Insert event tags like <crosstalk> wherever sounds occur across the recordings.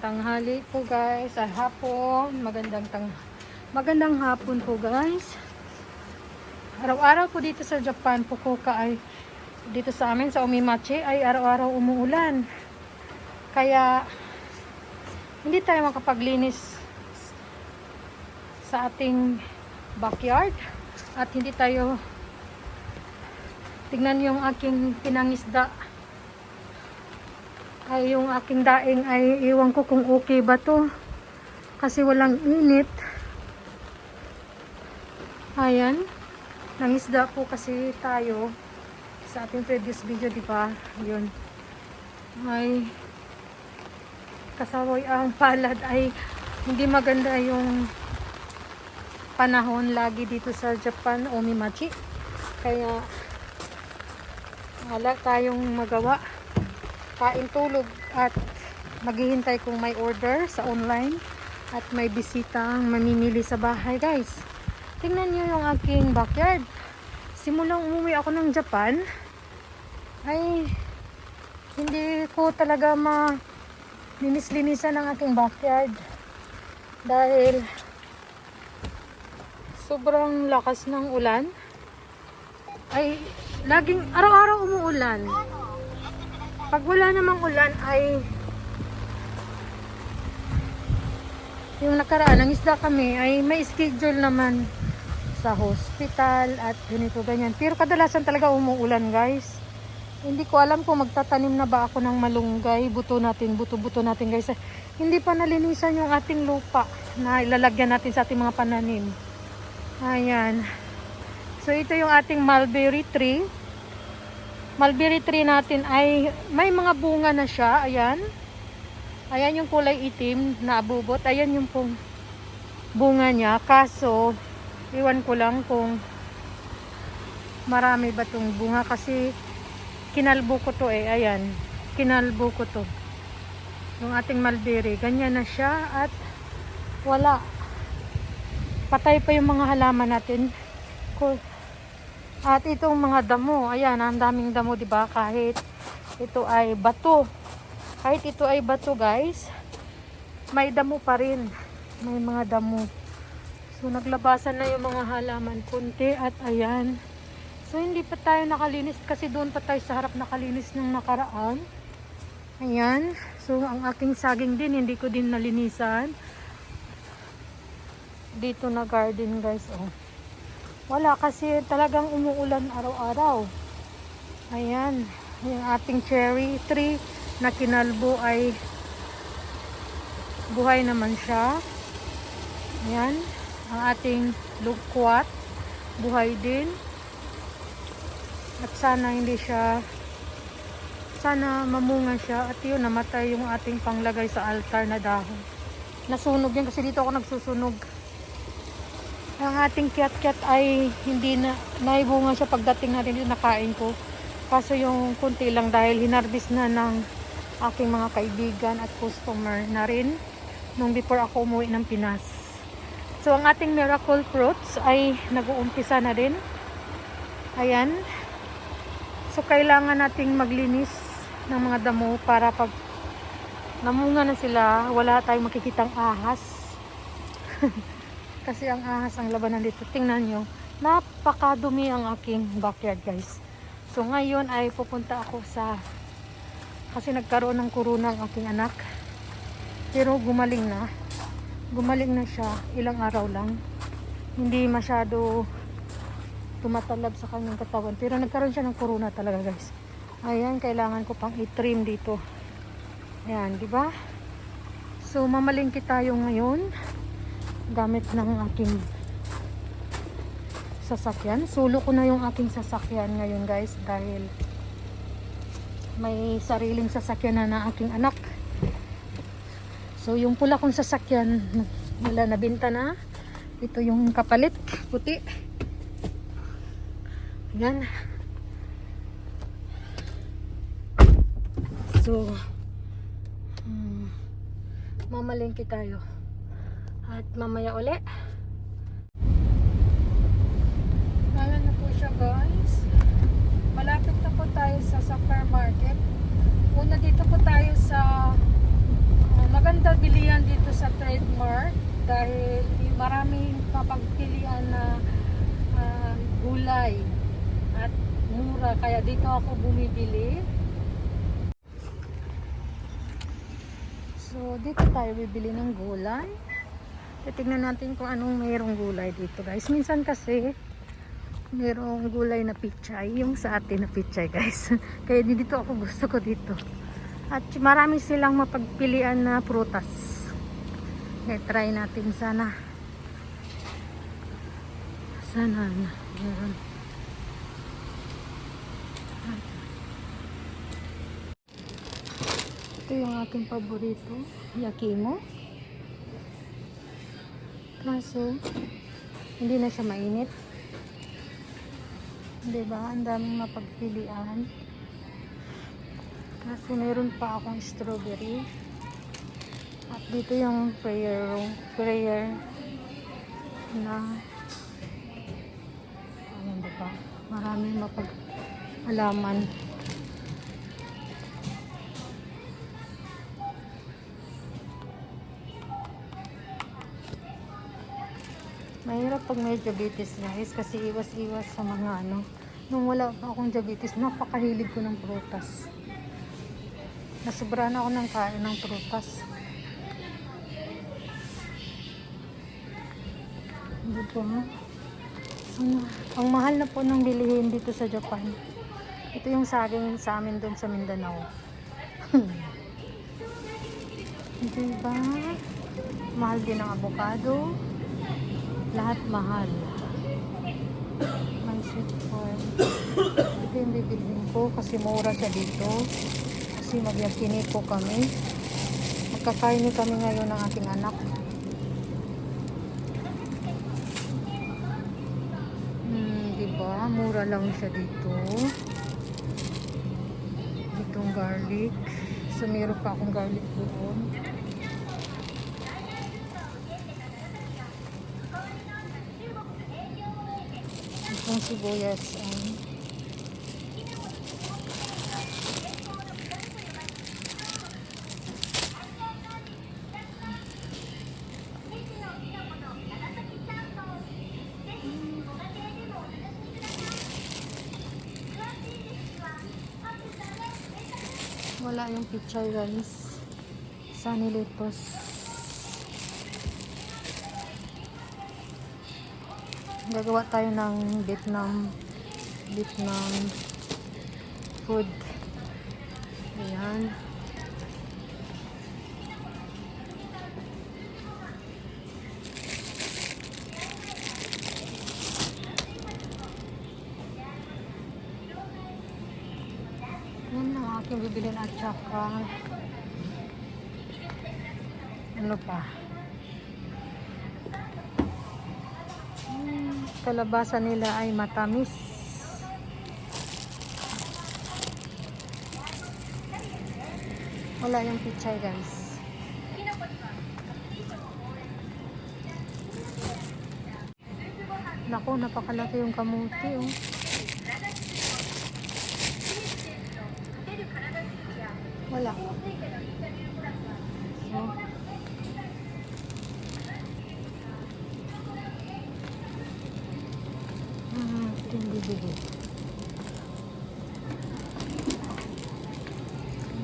tanghali po guys. Ay hapon. Magandang tang Magandang hapon po guys. Araw-araw po dito sa Japan, Fukuoka ay dito sa amin sa Omimachi ay araw-araw umuulan. Kaya hindi tayo makapaglinis sa ating backyard at hindi tayo tignan yung aking pinangisda ay yung aking daing ay iwan ko kung okay ba to. Kasi walang init. Ayan. Nangisda po kasi tayo sa ating previous video di ba? Yun. Ay kasaway ang <laughs> palad. Ay hindi maganda yung panahon lagi dito sa Japan Omimachi. Kaya wala tayong magawa kain tulog at maghihintay kung may order sa online at may bisitang mamimili sa bahay guys. Tingnan nyo yung aking backyard. Simulang umuwi ako ng Japan ay hindi ko talaga ma linis-linisan ang aking backyard dahil sobrang lakas ng ulan. Ay laging araw-araw umuulan pag wala namang ulan ay yung nakaraan ng isda kami ay may schedule naman sa hospital at ganito ganyan. Pero kadalasan talaga umuulan guys. Hindi ko alam kung magtatanim na ba ako ng malunggay. Buto natin buto buto natin guys. Hindi pa nalinisan yung ating lupa na ilalagyan natin sa ating mga pananim. Ayan. So ito yung ating mulberry tree mulberry tree natin ay may mga bunga na siya. Ayan. Ayan yung kulay itim na abubot. Ayan yung pong bunga niya. Kaso, iwan ko lang kung marami ba tong bunga kasi kinalbo ko to eh. Ayan. Kinalbo ko to. Yung ating mulberry. Ganyan na siya at wala. Patay pa yung mga halaman natin. Cool. At itong mga damo, ayan, ang daming damo, 'di ba? Kahit ito ay bato. Kahit ito ay bato, guys, may damo pa rin. May mga damo. So naglabasan na yung mga halaman kunti at ayan. So hindi pa tayo nakalinis kasi doon pa tayo sa harap nakalinis ng nakaraan. Ayan. So ang aking saging din hindi ko din nalinisan. Dito na garden, guys, oh. Wala kasi talagang umuulan araw-araw. Ayan. Yung ating cherry tree na kinalbo ay buhay naman siya. Ayan. Ang ating lugkwat buhay din. At sana hindi siya sana mamunga siya at yun namatay yung ating panglagay sa altar na dahon. Nasunog yan kasi dito ako nagsusunog ang ating kiat-kiat ay hindi na naibunga siya pagdating natin dito nakain ko. Kaso yung kunti lang dahil hinarbis na ng aking mga kaibigan at customer na rin nung before ako umuwi ng Pinas. So ang ating miracle fruits ay nag-uumpisa na rin ayan. So kailangan nating maglinis ng mga damo para pag namunga na sila wala tayong makikitang ahas <laughs> kasi ang ahas ang labanan dito. Tingnan nyo, napakadumi ang aking backyard guys. So ngayon ay pupunta ako sa kasi nagkaroon ng corona ang aking anak. Pero gumaling na. Gumaling na siya ilang araw lang. Hindi masyado tumatalab sa kanyang katawan. Pero nagkaroon siya ng corona talaga guys. Ayan, kailangan ko pang i-trim dito. Ayan, di ba? So mamalingki tayo ngayon gamit ng aking sasakyan. Sulo ko na yung aking sasakyan ngayon guys dahil may sariling sasakyan na na aking anak. So yung pula kong sasakyan nila nabinta na. Ito yung kapalit, puti. Yan. So hmm, mamalingki tayo. At mamaya uli. Kala na po siya guys. Malapit na po tayo sa supermarket. Una dito po tayo sa uh, maganda bilihan dito sa trademark dahil maraming mapagpilian na ah, gulay at mura kaya dito ako bumibili so dito tayo bibili ng gulay titignan natin kung anong mayroong gulay dito guys. Minsan kasi mayroong gulay na pichay. Yung sa atin na pichay guys. <laughs> Kaya dito ako gusto ko dito. At marami silang mapagpilian na prutas. Kaya try natin sana. Sana na. Meron. Ito yung aking paborito yakimo kaso hindi na siya mainit. Diba ang daming mapagpilian. Kasi meron pa akong strawberry. At dito yung prayer room prayer na ayan diba maraming mapag Mahirap pag may diabetes guys kasi iwas-iwas sa mga ano. Nung wala pa akong diabetes, napakahilig ko ng prutas. Nasobra na ako ng kain ng prutas. Hindi po ha? Ang, ang mahal na po ng bilihin dito sa Japan. Ito yung saging sa amin doon sa Mindanao. <laughs> diba? Mahal din ang avocado. Lahat mahal. May sweet corn. Ito yung bibilhin ko kasi mura siya dito. Kasi magyakiniko kami. Magkakaini kami ngayon ng aking anak. Hmm, diba? Mura lang siya dito. Itong garlic. So, meron pa akong garlic doon. Itong sibuyas. Um, wala yung picture guys. Sunny Litos. Gagawa tayo ng Vietnam Vietnam food. Ayan. Yan ang aking bibilin at saka ano pa kalabasa nila ay matamis. Wala yung pichay guys. Nako, napakalaki yung kamuti oh. Wala. So,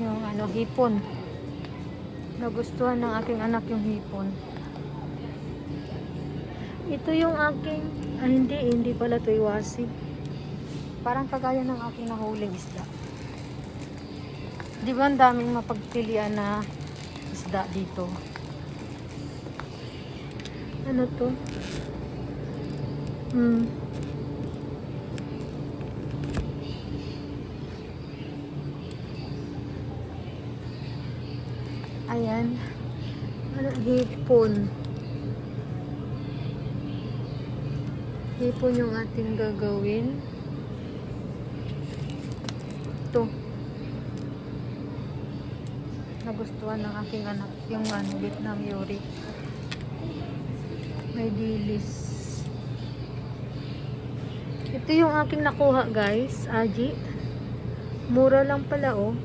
yung ano, hipon. Nagustuhan ng aking anak yung hipon. Ito yung aking, ah hindi, hindi pala ito iwasi. Parang kagaya ng aking nahuling isda. Di ba ang daming mapagpilian na isda dito? Ano to? Hmm. Ayan. Ano, hipon. Hipon yung ating gagawin. Ito. Nagustuhan ng aking anak yung ano, Vietnam Yuri. May dilis. Ito yung aking nakuha guys, Aji. Mura lang pala oh.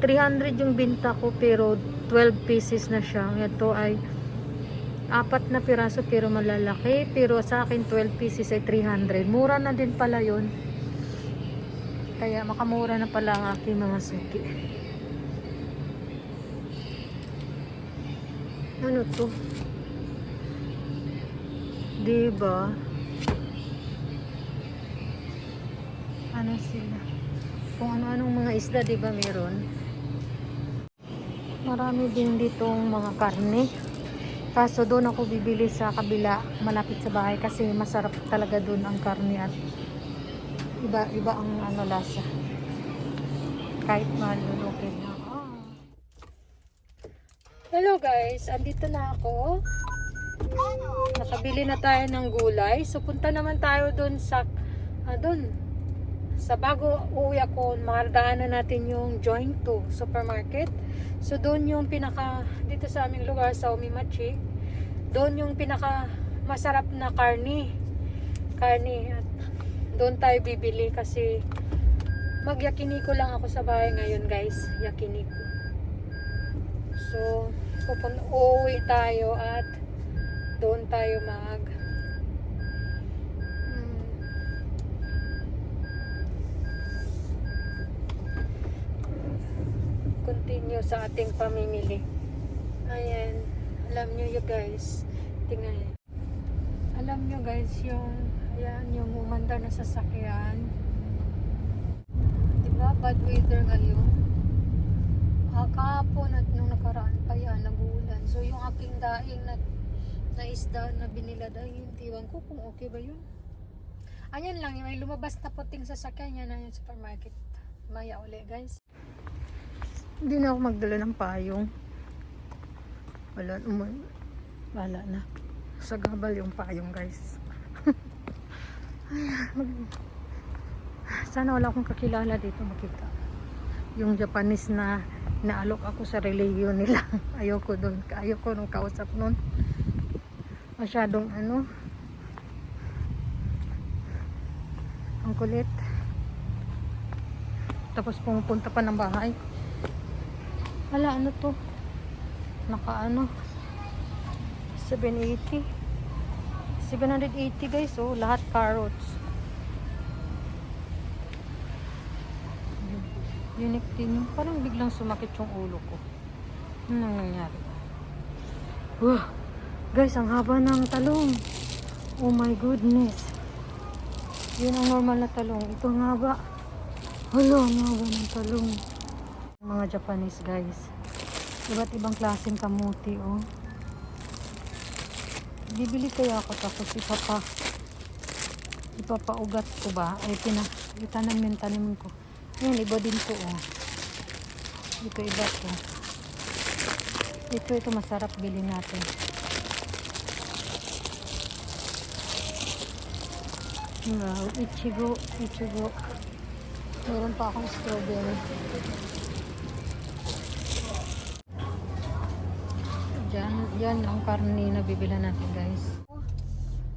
300 yung binta ko pero 12 pieces na siya. Ito ay apat na piraso pero malalaki. Pero sa akin 12 pieces ay 300. Mura na din pala yun. Kaya makamura na pala ang aking mga suki. Ano to? Diba? Ano sila? Kung ano-anong mga isda, diba meron? Marami din ditong mga karne. Kaso doon ako bibili sa kabila, malapit sa bahay kasi masarap talaga doon ang karne at iba iba ang ano lasa. Kahit malulukin na. Ah. Hello guys, andito na ako. Nakabili na tayo ng gulay. So punta naman tayo doon sa ah, doon sa bago uuwi ako, makadaanan natin yung Joint 2 supermarket. So doon yung pinaka dito sa aming lugar sa Umimachi. Doon yung pinaka masarap na karni. Karni at doon tayo bibili kasi magyakiniko lang ako sa bahay ngayon guys. Yakiniko. So pupun uuwi tayo at doon tayo mag Hmm. Continue sa ating pamimili. Ayan. Alam nyo you guys. Tingnan. Alam nyo guys yung ayan yung umanda na sasakyan. Diba? Bad weather ngayon. Ah, kahapon at nung nakaraan pa yan, nag-uulan. So yung aking daing na, na isda na binilad ay hindi ko kung okay ba yun. Ayan lang, may lumabas na puting sasakyan yan na yung supermarket. Maya uli guys. Hindi na ako magdala ng payong. Wala naman. Wala na. Sa gabal yung payong guys. Ay, <laughs> mag- Sana wala akong kakilala dito makita. Yung Japanese na naalok ako sa religion nila. <laughs> Ayoko doon. Ayoko nung kausap nun. Masyadong ano. Ang kulit. Tapos pumupunta pa ng bahay. Wala, ano to? Naka ano? 780. 780 guys, oh. Lahat carrots. Unique din parang biglang sumakit yung ulo ko. Ano nang nangyari? Wow! Guys, ang haba ng talong. Oh my goodness. Yun ang normal na talong. Ito ang haba. Hala, ang haba ng talong. Mga Japanese guys. Iba't ibang klaseng kamuti, oh. Bibili kaya ako tapos ipapa ipapaugat ko ba? Ay, pina, itanam yung tanim ko. Yan, iba din to, oh. Ito, iba to. Ito, ito, masarap bilhin natin. Wow, ichigo, ichigo. Meron pa akong strawberry. Diyan, yan ang karne na bibila natin guys.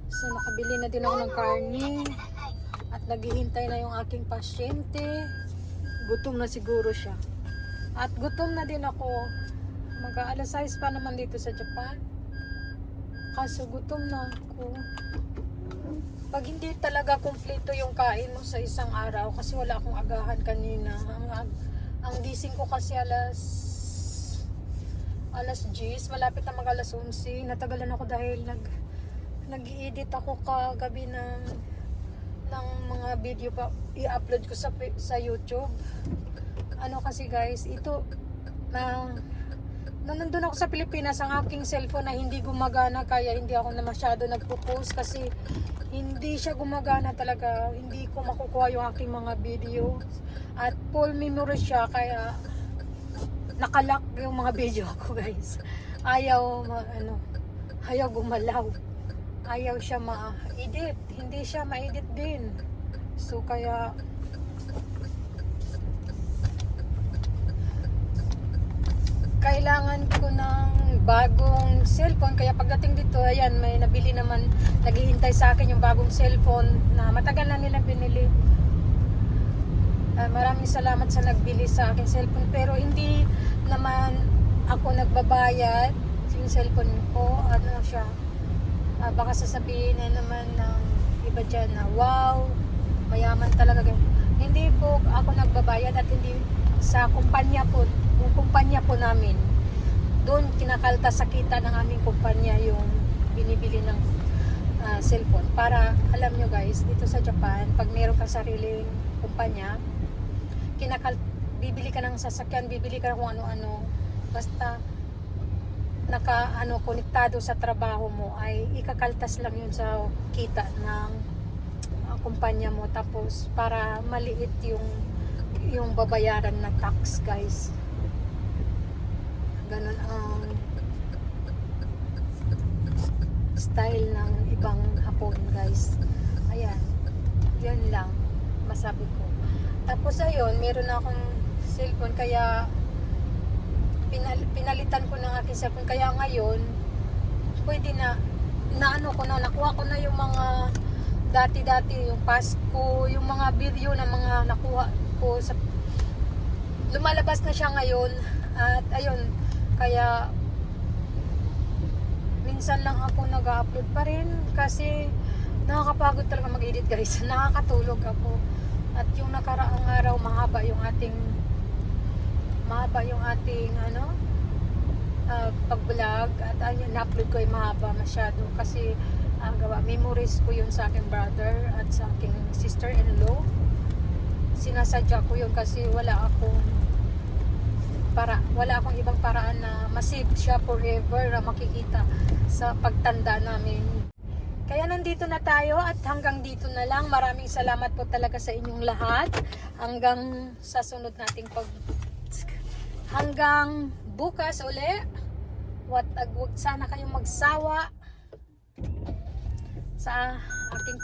So nakabili na din ako ng karne at naghihintay na yung aking pasyente. Gutom na siguro siya. At gutom na din ako. Mag-aalas 6 pa naman dito sa Japan. Kaso gutom na ako. Pag hindi talaga kumpleto yung kain mo sa isang araw kasi wala akong agahan kanina. Ang, ang gising ko kasi alas alas 10, malapit na mag alas 11. Natagalan ako dahil nag nag-edit ako kagabi ng ng mga video pa i-upload ko sa sa YouTube. Ano kasi guys, ito na nung nandun ako sa Pilipinas, ang aking cellphone na hindi gumagana kaya hindi ako na masyado nagpo-post kasi hindi siya gumagana talaga. Hindi ko makukuha yung aking mga video. At full memory siya kaya nakalock yung mga video ko guys. Ayaw ma, ano, ayaw gumalaw. Ayaw siya ma-edit. Hindi siya ma-edit din. So kaya kailangan ko ng bagong cellphone kaya pagdating dito ayan may nabili naman naghihintay sa akin yung bagong cellphone na matagal na nila binili Ah, maraming salamat sa nagbili sa akin cellphone pero hindi naman ako nagbabayad yung cellphone ko ano siya ah, baka sasabihin na naman ng iba dyan na wow mayaman talaga hindi po ako nagbabayad at hindi sa kumpanya po yung kumpanya po namin doon kinakalta sa kita ng aming kumpanya yung binibili ng ah, cellphone. Para alam nyo guys dito sa Japan pag meron kang sariling kumpanya kinakal bibili ka ng sasakyan bibili ka ng kung ano-ano. Basta naka ano konektado sa trabaho mo ay ikakaltas lang yun sa kita ng ah, kumpanya mo. Tapos para maliit yung yung babayaran na tax guys. Ganun ang style ng ibang hapon guys. Ayan. Yun lang masabi ko. Tapos ayun meron akong cellphone kaya pinal, pinalitan ko ng aking cellphone. Kaya ngayon pwede na na ano ko na nakuha ko na yung mga dati-dati yung Pasko yung mga video na mga nakuha ko sa lumalabas na siya ngayon. At ayun kaya minsan lang ako nag-upload pa rin kasi nakakapagod talaga mag-edit guys. <laughs> Nakakatulog ako. At yung nakaraang araw mahaba yung ating mahaba yung ating ano uh, pag-vlog at ayun na-upload ko ay mahaba masyado kasi ang gawa memories ko yun sa aking brother at sa aking sister-in-law sinasadya ko yun kasi wala akong para wala akong ibang paraan na masave siya forever na makikita sa pagtanda namin kaya nandito na tayo at hanggang dito na lang. Maraming salamat po talaga sa inyong lahat. Hanggang sa sunod nating pag... Hanggang bukas uli. What, wag sana kayong magsawa sa aking